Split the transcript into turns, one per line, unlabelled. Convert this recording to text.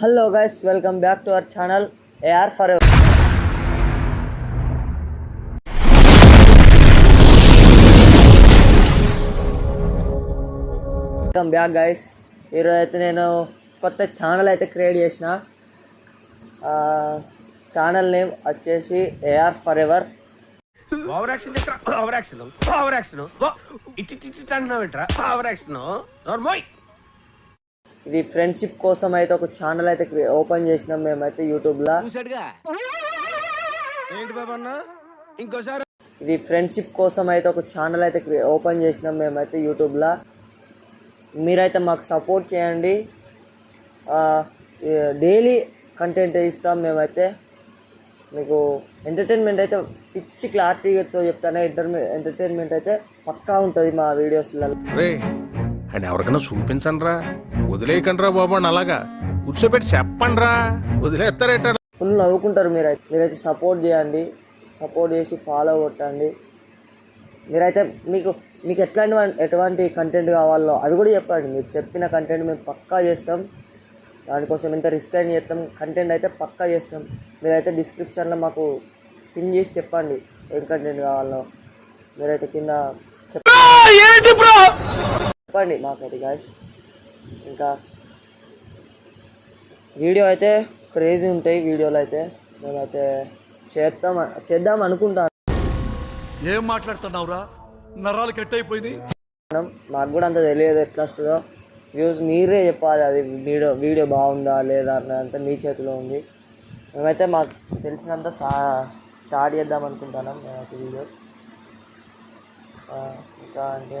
Hello guys welcome back to our channel AR for welcome back guys ఈరోజు అయితే నేను కొత్త ఛానల్ అయితే క్రియేట్ చేసిన ఛానల్ నేమ్ వచ్చేసి AR for ever
over action over action over action it it అంటున్నావు ఏంట్రా ఓవర్ యాక్షన్ నోర్మోయ్
ఇది ఫ్రెండ్షిప్ కోసం అయితే ఒక ఛానల్ అయితే ఓపెన్ చేసినాం మేమైతే యూట్యూబ్లో
ఇంకోసారి.
ఇది ఫ్రెండ్షిప్ కోసం అయితే ఒక ఛానల్ అయితే క్రి- ఓపెన్ చేసినాం మేమైతే యూట్యూబ్లో మీరైతే మాకు సపోర్ట్ చేయండి. డైలీ కంటెంట్ ఇస్తాం మేమైతే. మీకు ఎంటర్టైన్మెంట్ అయితే పిచ్చి క్లారిటీతో చెప్తానే ఎంటర్మే ఎంటర్టైన్మెంట్ అయితే పక్కా ఉంటుంది మా వీడియోస్లలో
అని ఎవరికైనా చూపించండి రా వదిలేయకండి రా బాబు అని అలాగా. కూర్చోబెట్టి చెప్పండి రా వదిలేస్తారేట
ఫుల్ నవ్వుకుంటారు మీరైతే. మీరైతే సపోర్ట్ చేయండి. సపోర్ట్ చేసి ఫాలో కొట్టండి. మీరైతే మీకు మీకు ఎట్లాంటి ఎటువంటి కంటెంట్ కావాలో అది కూడా చెప్పండి. మీరు చెప్పిన కంటెంట్ మేము పక్కా చేస్తాం. దానికోసం ఎంత రిస్క్ అయిన చేస్తాం. కంటెంట్ అయితే పక్కా చేస్తాం. మీరైతే డిస్క్రిప్షన్లో మాకు పిన్ చేసి చెప్పండి. ఏం కంటెంట్ కావాలో. మీరైతే కింద చెప్పండి మాకైతే గాయస్ ఇంకా వీడియో అయితే క్రేజీ ఉంటాయి వీడియోలు అయితే మేమైతే చేద్దాం చేద్దాం అనుకుంటాను.
ఏం మాట్లాడుతున్నావురా? నరాలు కట్ అయిపోయినాయి
మాకు కూడా అంత తెలియదు ఎట్లా వస్తుందో. వ్యూస్ మీరే చెప్పాలి అది వీడియో వీడియో బాగుందా లేదా అన్నదంతా మీ చేతిలో ఉంది. మేమైతే మాకు తెలిసినంత స్టార్ట్ చేద్దాం అనుకుంటున్నాం మేమైతే వీడియోస్ ఇంకా అంటే